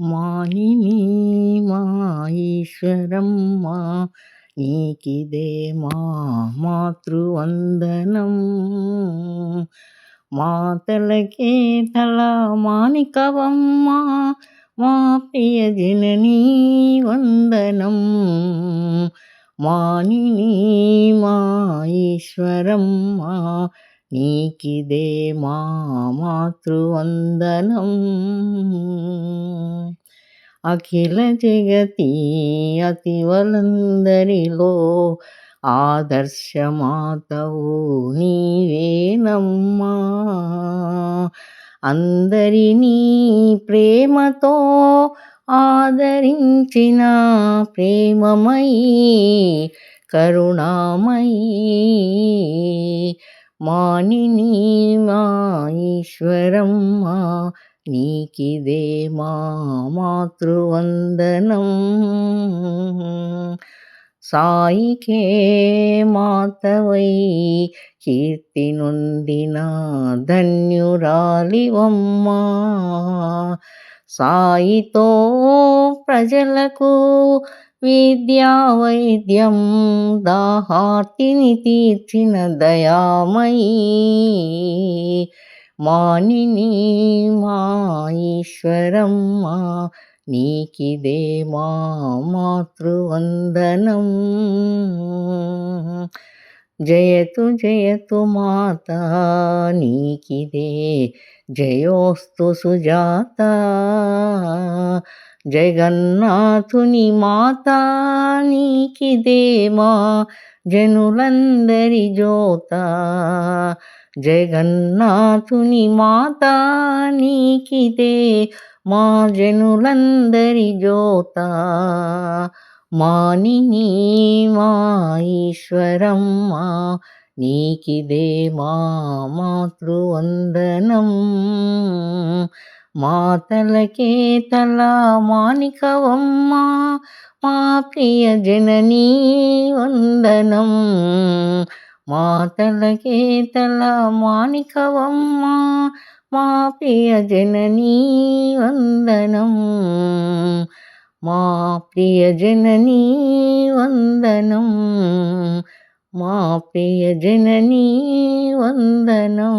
మానిని మా ఈశ్వరం మా నీకిదే మా మాతృవందనం. మాతలకే తల మాణికవమ్మా మా ప్రియ జననీ వందనం. మానిని మా ఈశ్వరం మా నీకిదే మా మాతృవందనం. అఖిల జగతి అతివలందరిలో ఆదర్శమాతవు నీవేనమ్మా అందరినీ ప్రేమతో ఆదరించిన ప్రేమమయీ కరుణామయీ మానిని మా ఈశ్వరమ్మ నీకిదే మా మాతృవందనం. సాయికే మాతవై కీర్తి నొందిన ధన్యురాలివమ్మా. సాయితో ప్రజలకు విద్యా వైద్యం దాహార్తిని తీర్చిన దయామయీ. మానిని మా ఈశ్వరమ్మ నీకిదే మా మాతృవందనం. జయతు జయతు మాత నీకిదే. జయోస్తు సుజాత. జగన్నాథుని మాత నీకిదే మా జనులందరి జోత జగన్నాథుని మాత నీకిదే మా జనులందరి జోత మానిని మా ఈశ్వరమ్మ నీకిదే మా మాతృవందనం. మాతలకే తల మానికవమ్మ మా ప్రియ జననీ వందనం. మాతలకే తల మానికవమ్మ మా ప్రియ జననీ వందనం. మా ప్రియ జననీ వందనం. మా ప్రియ జననీ వందనం.